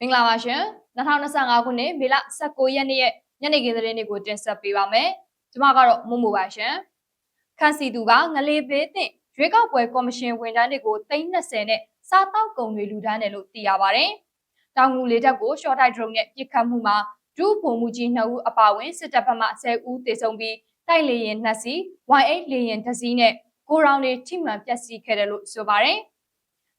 မင်္ဂလာပါရှင်2025ခုနှစ်မေလ19ရက်နေ့ရဲ့ညနေခင်းသတင်းတွေကိုတင်ဆက်ပေးပါမယ်ကျွန်မကတော့မမိုပါရှင်ခန့်စီသူကငလေးပေးတဲ့ရွေးကောက်ပွဲကော်မရှင်ဝန်ထမ်းတွေကို320နဲ့စားတောက်ကုန်တွေလူဒန်းတယ်လို့သိရပါတယ်တောင်ငူလေးတပ်ကိုရှော့တိုက်ဒရုန်းနဲ့ပစ်ခတ်မှုမှာဒုဗိုလ်မှူးကြီး2ဦးအပါအဝင်စစ်တပ်ဘက်မှ10ဦးသေဆုံးပြီးတိုက်လေရင်2စီး Y8 လေရင်တစ်စီးနဲ့ကိုရောင်တွေထိမှန်ပျက်စီးခဲ့တယ်လို့ဆိုပါတယ်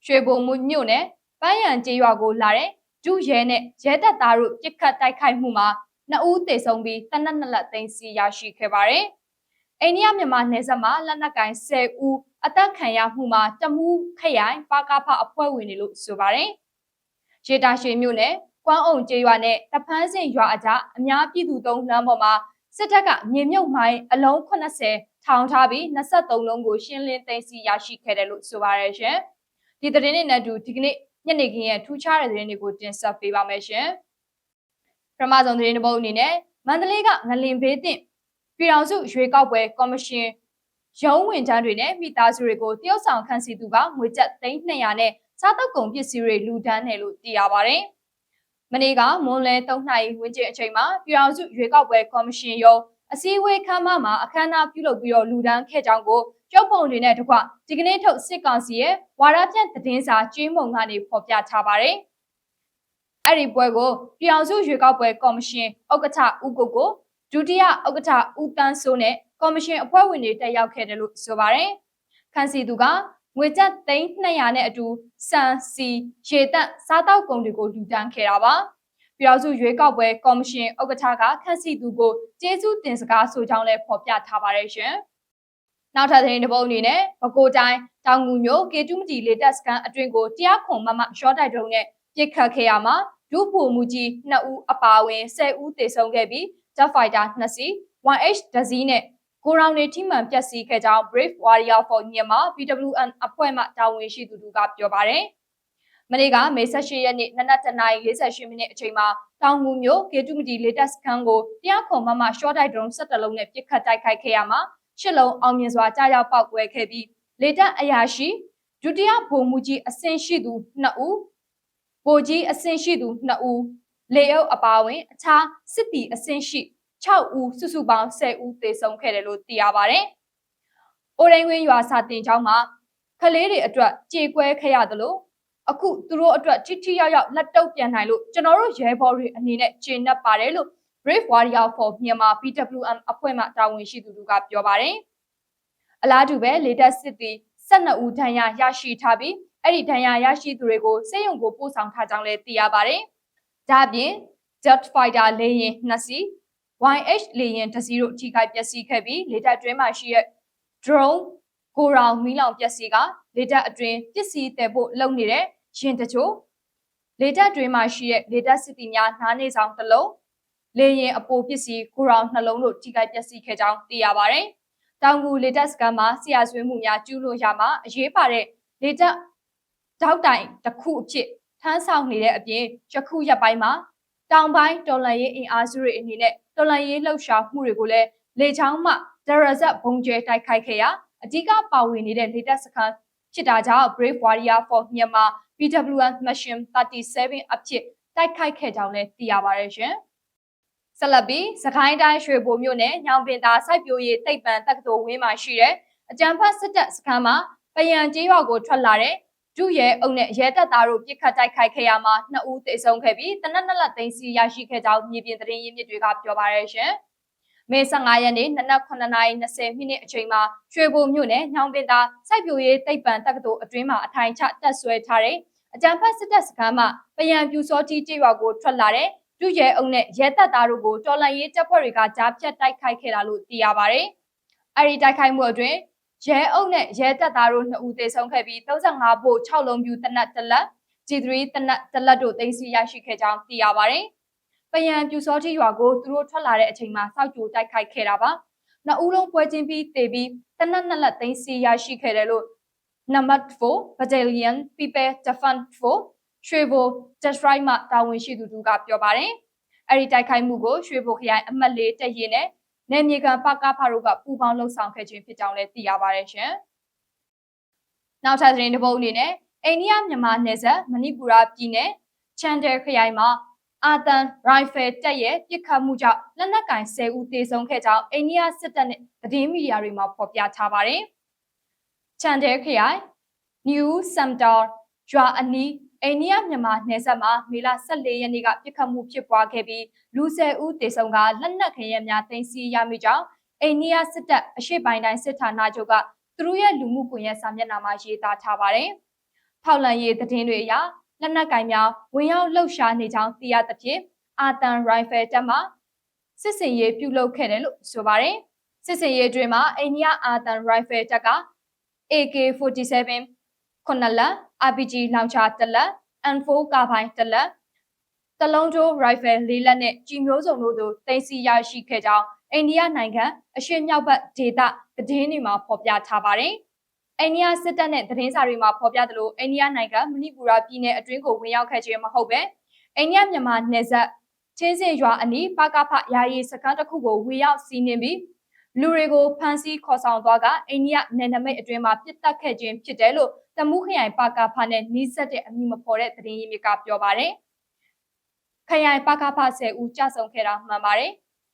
ရွှေဘုံမှုမြို့နယ်ပန်းရံကျေးရွာကိုလာတဲ့ ဒုရဲနဲ့ရဲတပ်သားတို့ပြစ်ခတ်တိုက်ခိုက်မှုမှာနှစ်ဦးသေဆုံးပြီးတနက်နှစ်လက်သိမ်းဆီးရရှိခဲ့ပါတယ်။အိန္ဒိယမြန်မာနယ်စပ်မှာလက်နက်ကင်10ဦးအသက်ခံရမှုမှာတမှုခရိုင်ပါကားဖအဖွဲ့ဝင်တွေလို့ဆိုပါတယ်။ရေတာရွှေမြို့နယ်ကွမ်းအောင်ကျေးရွာနဲ့တဖန်းစင်ရွာအကြားအများပြည်သူသုံးလမ်းပေါ်မှာစစ်တပ်ကမြေမြုပ်မိုင်းအလုံး80ထောင်ထားပြီး23လုံးကိုရှင်းလင်းသိမ်းဆီးရရှိခဲ့တယ်လို့ဆိုပါရရှင်။ဒီသတင်းနဲ့အတူဒီကနေ့ ညနေခင်းရဲ့ထူးခြားတဲ့သတင်းတွေကိုတင်ဆက်ပေးပါမယ်ရှင်။ပထမဆုံးသတင်းတစ်ပုဒ်အနေနဲ့မန္တလေးကငလင်ဘေးတင်ပြည်တော်စုရွေးကောက်ပွဲကော်မရှင်ရုံးဝင်တန်းတွေနဲ့မိသားစုတွေကိုတရုတ်ဆောင်ခန့်စီသူကငွေကျပ်300နဲ့စားတောက်ကုန်ပစ္စည်းတွေလူဒန်းတယ်လို့သိရပါတယ်။မနေ့ကမွန်လဲ3နာရီဝန်းကျင်အချိန်မှာပြည်တော်စုရွေးကောက်ပွဲကော်မရှင်ရုံးအစည်းအဝေးခမ်းမမှာအခမ်းအနားပြုလုပ်ပြီးတော့လူဒန်းခဲ့ကြောင်းကို ကျုပ်ပုံတွေနဲ့တကွဒီကနေ့ထုတ်စစ်ကောင်စီရဲ့ဝါရပြန့်သတင်းစာကျွေးမုံကနေဖော်ပြထားပါတယ်။အဲ့ဒီပွဲကိုပြည်အောင်စုရွေးကောက်ပွဲကော်မရှင်ဥက္ကဋ္ဌဦးကိုကိုဒုတိယဥက္ကဋ္ဌဦးတန်းစိုးနဲ့ကော်မရှင်အဖွဲ့ဝင်တွေတက်ရောက်ခဲ့တယ်လို့ဆိုပါတယ်။ခန့်စီသူကငွေကျပ်သိန်း200နဲ့အတူစံစီရေတက်စားတောက်ကုန်တွေကိုလူတန်းခဲ့တာပါ။ပြည်တော်စုရွေးကောက်ပွဲကော်မရှင်ဥက္ကဋ္ဌကခန့်စီသူကိုကျေးဇူးတင်စကားဆိုကြောင်းလည်းဖော်ပြထားပါတယ်ရှင်။ နောက်ထပ်သတင်းတစ်ပုဒ်အနေနဲ့ပဲခူးတိုင်းတောင်ငူမြို့ကေတူးမတီလေတက်စကန်အတွင်ကိုတရားခွန်မမရှော့တိုက်တုံးနဲ့ပြစ်ခတ်ခဲ့ရမှာဒုဖို့မူကြီး2ဦးအပါအဝင်10ဦးသေဆုံးခဲ့ပြီး Jet Fighter 2စီး 1H ဒဇီးနဲ့ကိုရောင်နေထိမှန်ပျက်စီးခဲ့ကြောင်း Brave Warrior for Myanmar BWN အဖွဲ့မှတာဝန်ရှိသူတို့ကပြောပါတယ်မနေ့ကမေ18ရက်နေ့နနက်7:48မိနစ်အချိန်မှာတောင်ငူမြို့ကေတူမတီလေတက်စကန်ကိုတရားခွန်မမရှော့တိုက်ဒရုန်း17လုံးနဲ့ပစ်ခတ်တိုက်ခိုက်ခဲ့ရမှာ ရှစ်လုံးအောင်မြင်စွာကြားရောက်ပောက်ကွဲခဲ့ပြီးလေတပ်အရာရှိဒုတိယဗိုလ်မှူးကြီးအဆင့်ရှိသူ2ဦးဗိုလ်ကြီးအဆင့်ရှိသူ2ဦးလေအုပ်အပါဝင် အခြားစစ်တီအဆင့်ရှိ6ဦးစုစုပေါင်း10ဦးသေဆုံးခဲ့တယ်လို့သိရပါတယ်။အိုရင်ဝင်းရွာစာတင်ကျောင်းမှာကလေးတွေအတွက်ကြေကွဲခဲ့ရသလိုအခုသူတို့အတွက်ထိထိရောက်ရောက်လက်တုပ်ပြန်နိုင်လို့ကျွန်တော်တို့ရဲဘော်တွေအနေနဲ့ကျေနပ်ပါတယ်လို့ Brave Warrior for Myanmar BWM အဖွဲ့မှတာဝန်ရှိသူတို့ကပြောပါတယ်။အလားတူပဲလေတက်စစ်တီ12ဦးဒဏ်ရာရရှိထားပြီးအဲ့ဒီဒဏ်ရာရရှိသူတွေကိုစေယုံကိုပို့ဆောင်ထားကြောင်းလည်းသိရပါတယ်။ဒါ့အပြင် Jet Fighter လေယာဉ်2စီး YH လေယာဉ်တစ်စီးတို့ထိခိုက်ပျက်စီးခဲ့ပြီးလေတပ်တွင်းမှာရှိတဲ့ drone ကိုရောင်မီးလောင်ပျက်စီးကလေတပ်အတွင်းပစ္စည်းတယ်ဖို့လုပ်နေတဲ့ရင်တချို့လေတပ်တွင်းမှာရှိတဲ့လေတပ်စစ်တီများနားနေဆောင်တစ်လုံး လေရင်အပိုပစ္စည်းကိုရောင်နှလုံးတို့ထိခိုက်ပျက်စီးခဲ့ကြောင်းသိရပါတယ်။တောင်ကူလေတက်စကန်မှာဆရာဆွေးမှုများကျူးလွန်ရာမှာအရေးပါတဲ့လေတက်တောက်တိုင်တစ်ခုအဖြစ်ထမ်းဆောင်နေတဲ့အပြင်ယခုရက်ပိုင်းမှာတောင်ပိုင်းတော်လန်ရေးအင်အားစုတွေအနေနဲ့တော်လန်ရေးလှုပ်ရှားမှုတွေကိုလည်းလေချောင်းမှဒရဇက်ဘုံကျဲတိုက်ခိုက်ခဲ့ရာအဓိကပါဝင်နေတဲ့လေတက်စကန်ဖြစ်တာကြောင့် Brave Warrior for Myanmar PWN Mission 37အဖြစ်တိုက်ခိုက်ခဲ့ကြောင်းလည်းသိရပါတယ်ရှင်။ ဆက်လက်ပြီးစကိုင်းတိုင်းရွှေဘိုမြို့နယ်ညောင်ပင်သာစိုက်ပျိုးရေးတိတ်ပံတက္ကသိုလ်ဝင်းမှာရှိတဲ့အကြံဖတ်စစ်တပ်စခန်းမှာပယံကျေးရွာကိုထွက်လာတဲ့ဒုရဲအုပ်နဲ့ရဲတပ်သားတို့ပြစ်ခတ်တိုက်ခိုက်ခဲ့ရမှာနှစ်ဦးသေဆုံးခဲ့ပြီးတနက်နက်လက်သိမ်းစီရရှိခဲ့ကြောင်းမြေပြင်သတင်းရင်းမြစ်တွေကပြောပါရရှင်။မေ15ရက်နေ့နနက်9:20မိနစ်အချိန်မှာရွှေဘိုမြို့နယ်ညောင်ပင်သာစိုက်ပျိုးရေးတိတ်ပံတက္ကသိုလ်အတွင်းမှာအထိုင်ချတက်ဆွဲထားတဲ့အကြံဖတ်စစ်တပ်စခန်းမှာပယံပြူစောတီကျေးရွာကိုထွက်လာတဲ့ ဒုရဲအုပ်နဲ့ရဲတပ်သားတို့ကိုတော်လန်ရေးတပ်ဖွဲ့တွေကကြားဖြတ်တိုက်ခိုက်ခဲ့တာလို့သိရပါတယ်။အဲဒီတိုက်ခိုက်မှုအတွင်းရဲအုပ်နဲ့ရဲတပ်သားတို့နှစ်ဦးသေဆုံးခဲ့ပြီး35ဘို့6လုံးပြူတနတ်တလက် G3 တနတ်တလက်တို့သိမ်းဆည်းရရှိခဲ့ကြောင်းသိရပါတယ်။ပယံပြူစောတိရွာကိုသူတို့ထွက်လာတဲ့အချိန်မှာစောက်ကြိုတိုက်ခိုက်ခဲ့တာပါ။နှစ်ဦးလုံးပွဲချင်းပြီးတေပြီးတနတ်နှစ်လက်သိမ်းဆည်းရရှိခဲ့တယ်လို့ Number 4 Battalion People Defense Force ရွှေဘို Just Right မှတာဝန်ရှိသူတို့ကပြောပါတယ်။အဲဒီတိုက်ခိုက်မှုကိုရွှေဘိုခရိုင်အမှတ်၄တပ်ရင်းနဲ့နယ်မြေခံပကဖတို့ကပူးပေါင်းလှုပ်ဆောင်ခဲ့ခြင်းဖြစ်ကြောင်းလည်းသိရပါတယ်ရှင်။နောက်ထပ်သတင်းတစ်ပုဒ်အနေနဲ့အိန္ဒိယမြန်မာနယ်စပ်မဏိပူရပြည်နယ်ချန်တယ်ခရိုင်မှာအာတန်ရိုင်ဖယ်တပ်ရဲ့ပစ်ခတ်မှုကြောင့်လက်နက်ကင်10ဦးသေဆုံးခဲ့ကြောင်းအိန္ဒိယစစ်တပ်နဲ့သတင်းမီဒီယာတွေမှာဖော်ပြထားပါတယ်။ချန်တယ်ခရိုင် New Samtar ရွာအနီး အိန္ဒိယမြန်မာနယ်စပ်မှာမေလ14ရက်နေ့ကပြစ်ခတ်မှုဖြစ်ပွားခဲ့ပြီးလူ10ဦးသေဆုံးကလက်နက်ခဲယမ်းများတင်စီရမိကြောင်းအိန္ဒိယစစ်တပ်အရှိပိုင်းတိုင်းစစ်ဌာနချုပ်ကသူတို့ရဲ့လူမှုကွန်ရက်စာမျက်နှာမှာရေးသားထားပါတယ်။ထောက်လန်ရေးသတင်းတွေအရလက်နက်ကင်များဝင်ရောက်လှုပ်ရှားနေကြောင်းသိရသဖြင့်အာတန်ရိုင်ဖယ်တပ်မှစစ်စင်ရေးပြုလုပ်ခဲ့တယ်လို့ဆိုပါတယ်။စစ်စင်ရေးတွင်မှာအိန္ဒိယအာတန်ရိုင်ဖယ်တပ်က AK47 ခုနှစ်လက် RPG လောင်ချာတစ်လက် N4 ကာဘိုင်တစ်လက်တလုံးကျိုး rifle လေးလက်နဲ့ကြီးမျိုးစုံတို့ကိုတင်စီရရှိခဲ့ကြောင်းအိန္ဒိယနိုင်ငံအရှေ့မြောက်ဘက်ဒေသသတင်းတွေမှာဖော်ပြထားပါတယ်။အိန္ဒိယစစ်တပ်နဲ့သတင်းစာတွေမှာဖော်ပြသလိုအိန္ဒိယနိုင်ငံမဏိပူရပြည်နယ်အတွင်းကိုဝင်ရောက်ခဲ့ခြင်းမဟုတ်ပဲအိန္ဒိယမြန်မာနယ်စပ်ချင်းစင်ရွာအနီးပကဖယာယီစခန်းတစ်ခုကိုဝင်ရောက်စီးနင်းပြီး လူတွေကိုဖမ်းဆီးခေါ်ဆောင်သွားကအိန္ဒိယနယ်နိမိတ်အတွင်းမှာပြစ်တက်ခဲ့ခြင်းဖြစ်တယ်လို့တမူးခရိုင်ပကဖနဲ့နှီးစက်တဲ့အမည်မဖော်တဲ့သတင်းရင်းမြစ်ကပြောပါတယ်။ခရိုင်ပကဖ10ဦးကြဆုံခဲ့တာမှန်ပါတယ်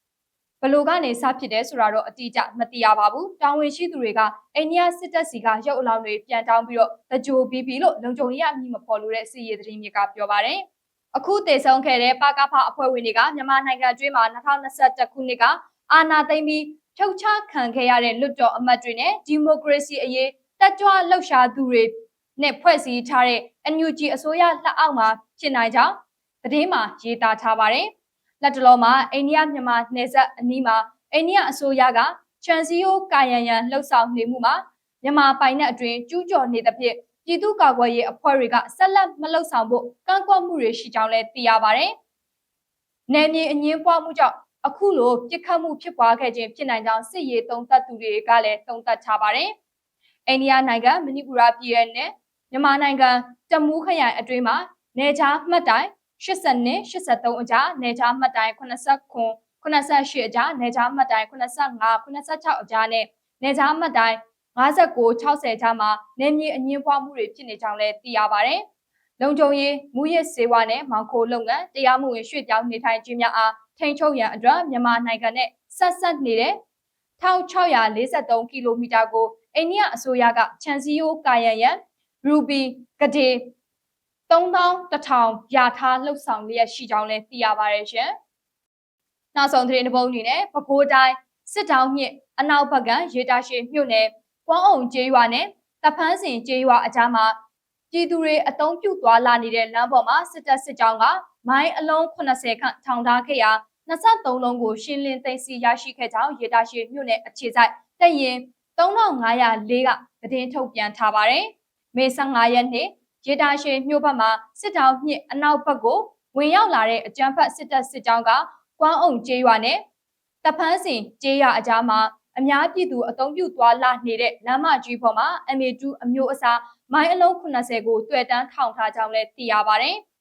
။ဘလို့ကနေစဖြစ်တယ်ဆိုတာတော့အတိအကျမသိရပါဘူး။တောင်ဝင်ရှိသူတွေကအိန္ဒိယစစ်တပ်စီကရုပ်အလောင်းတွေပြန်တောင်းပြီးတော့တကြိုပြီးပြီလို့လုံခြုံရေးအမည်မဖော်လို့တဲ့စီရေးသတင်းမြစ်ကပြောပါတယ်။အခုတည်ဆုံခဲ့တဲ့ပကဖအဖွဲ့ဝင်တွေကမြန်မာနိုင်ငံအတွင်းမှာ2021ခုနှစ်ကအာဏာသိမ်းပြီး ဖြုတ်ချခံခဲ့ရတဲ့လွတ်တော်အမတ်တွေနဲ့ဒီမိုကရေစီအရေးတက်ကြွလှုပ်ရှားသူတွေနဲ့ဖွဲ့စည်းထားတဲ့ NUG အစိုးရလက်အောက်မှာဖြစ်နိုင်ကြောင်းသတင်းမှာရေးသားထားပါတယ်။လက်တလောမှာအိန္ဒိယမြန်မာနယ်စပ်အနီးမှာအိန္ဒိယအစိုးရကချန်စီယိုကာယံယံလှုပ်ဆောင်နေမှုမှာမြန်မာပိုင်နက်အတွင်းကျူးကျော်နေသဖြင့်ပြည်သူ့ကာကွယ်ရေးအဖွဲ့တွေကဆက်လက်မလှုပ်ဆောင်ဖို့ကန့်ကွက်မှုတွေရှိကြောင်းလည်းသိရပါတယ်။နယ်မြေအငင်းပွားမှုကြောင့် အခုလိုပြစ်ခတ်မှုဖြစ်ပွားခဲ့ခြင်းဖြစ်နိုင်ကြောင်းစစ်ရေးသုံးသပ်သူတွေကလည်းသုံးသပ်ထားပါတယ်။အိန္ဒိယနိုင်ငံမဏိပူရပြည်ရဲ့နဲ့မြန်မာနိုင်ငံတမူးခရိုင်အတွင်းမှာနေချာမှတ်တိုင်80နဲ့83အကြားနေချာမှတ်တိုင်89 88အကြားနေချာမှတ်တိုင်85 86အကြားနဲ့နေချာမှတ်တိုင်59 60ကြားမှာနေမြေအငင်းပွားမှုတွေဖြစ်နေကြောင်းလည်းသိရပါတယ်။လုံခြုံရေးမူရစ်စေဝါနဲ့မောင်ခိုလုပ်ငန်းတရားမှုဝင်ရွှေ့ပြောင်းနေထိုင်ခြင်းများအား ထိန်းချုပ်ရန်အတွက်မြန်မာနိုင်ငံနဲ့ဆက်ဆက်နေတဲ့1643ကီလိုမီတာကိုအိန္ဒိယအစိုးရကခြံစည်းရိုးကာရန်ရန်ရူဘီကဒေ3100ရာထားလှုပ်ဆောင်လျက်ရှိကြောင်းလည်းသိရပါတယ်ရှင်။နောက်ဆုံးသတင်းတစ်ပုဒ်အနေနဲ့ပဲခူးတိုင်းစစ်တောင်းမြစ်အနောက်ဘက်ကရေတာရှည်မြို့နယ်ကွမ်းအောင်ကျေးရွာနဲ့တဖန်းစင်ကျေးရွာအကြားမှာပြည်သူတွေအုံပြုတ်သွားလာနေတဲ့လမ်းပေါ်မှာစစ်တပ်စစ်ကြောင်းက မိုင်းအလုံး80ခန့်ထောင်ထားခဲ့ရာ23လုံးကိုရှင်းလင်းသိမ်းဆည်းရရှိခဲ့ကြောင်းရေတာရှည်မြို့နယ်အခြေစိုက်တရင်3504ကသတင်းထုတ်ပြန်ထားပါတယ်။မေ15ရက်နေ့ရေတာရှည်မြို့ဘက်မှာစစ်တောင်းမြစ်အနောက်ဘက်ကိုဝင်ရောက်လာတဲ့အကြမ်းဖက်စစ်တပ်စစ်ကြောင်းကကွမ်းအောင်ကျေးရွာနဲ့တဖန်းစင်ကျေးရွာအကြားမှာအများပြည်သူအုံပြုသွားလာနေတဲ့လမ်းမကြီးပေါ်မှာ MA2 အမျိုးအစားမိုင်းအလုံး80ကိုတွေ့တန်းထောင်ထားကြောင်းလည်းသိရပါတယ်။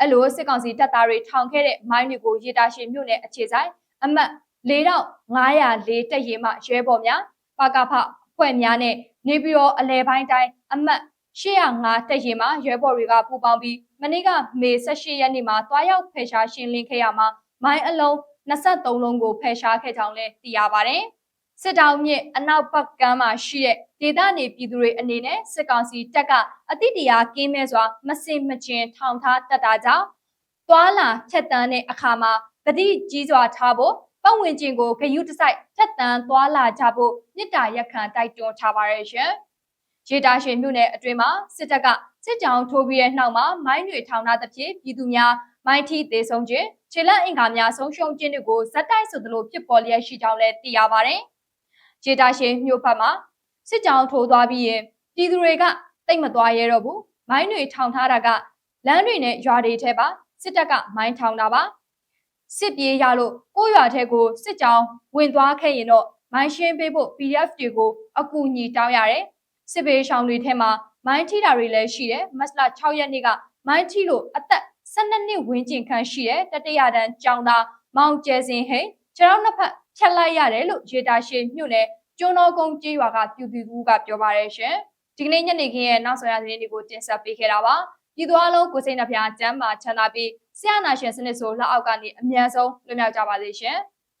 အဲ့လိုစစ်ကောင်စီတပ်သားတွေထောင်ခဲ့တဲ့မိုင်းတွေကိုရေတာရှည်မြို့နယ်အခြေဆိုင်အမှတ်4504တက်ရင်မှရဲဘော်များပါကဖဖွဲ့များနဲ့နေပြည်တော်အလဲပိုင်းတိုင်းအမှတ်805တက်ရင်မှရဲဘော်တွေကပူးပေါင်းပြီးမနေ့ကမေ18ရက်နေ့မှာတွားရောက်ဖယ်ရှားရှင်းလင်းခဲ့ရမှာမိုင်းအလုံး23လုံးကိုဖယ်ရှားခဲ့ကြောင်းလည်းသိရပါတယ်။ စစ်တောင်မြစ်အနောက်ဘက်ကမ်းမှာရှိတဲ့ဒေသနေပြည်သူတွေအနေနဲ့စစ်ကောင်စီတပ်ကအတိတရားကင်းမဲ့စွာမစင်မကျင်ထောင်ထားတတ်တာကြောင့်သွာလာဖြတ်တန်းတဲ့အခါမှာတတိကြီးစွာထားဖို့ပတ်ဝန်းကျင်ကိုဂယုတစိုက်ဖြတ်တန်းသွာလာကြဖို့မြစ်တာရက်ခံတိုက်တွန်းထားပါရဲ့ရှင်။ရေတာရှင်မြို့နယ်အတွင်းမှာစစ်တပ်ကစစ်ကြောင်ထိုးပြီးတဲ့နောက်မှာမိုင်းတွေထောင်ထားသဖြင့်ပြည်သူများမိုင်းထီသေးဆုံးခြင်းခြေလက်အင်္ဂါများဆုံးရှုံးခြင်းတွေကိုဇက်တိုက်ဆိုသလိုဖြစ်ပေါ်လျက်ရှိကြောင်းလည်းသိရပါတယ်။ ရေတာရှင်မြို့ဖက်မှာစစ်ကြောင်းထိုးသွားပြီးရင်ပြည်သူတွေကတိတ်မသွားရဲတော့ဘူးမိုင်းတွေထောင်ထားတာကလမ်းတွေနဲ့ရွာတွေထဲပါစစ်တပ်ကမိုင်းထောင်တာပါစစ်ပြေးရလို့ကိုရွာထဲကိုစစ်ကြောင်းဝင်သွားခဲ့ရင်တော့မိုင်းရှင်းပေးဖို့ PDF တွေကိုအကူအညီတောင်းရတယ်စစ်ဘေးရှောင်တွေထဲမှာမိုင်းထိတာတွေလည်းရှိတယ်မတ်လ6ရက်နေ့ကမိုင်းထိလို့အသက်12နှစ်ဝန်းကျင်ခန့်ရှိတဲ့တတိယတန်းကျောင်းသားမောင်ကျဲစင်ဟိန် ခြေထောက်နှစ်ဖက်ဖြတ်လိုက်ရတယ်လို့ရေတာရှည်မြို့နယ်ကျွန်းတော်ကုန်းကျေးရွာကပြည်သူကပြောပါရရှင်ဒီကနေ့ညနေခင်းရဲ့နောက်ဆုံးရသတင်းတွေကိုတင်ဆက်ပေးခဲ့တာပါပြပြည်သူအလုံးကိုစိတ်နှပြကျမ်းမာချမ်းသာပြီးဆရာနာရှင်စနစ်ဆိုလက်အောက်ကနေအမြန်ဆုံးလွတ်မြောက်ကြပါစေရှင်။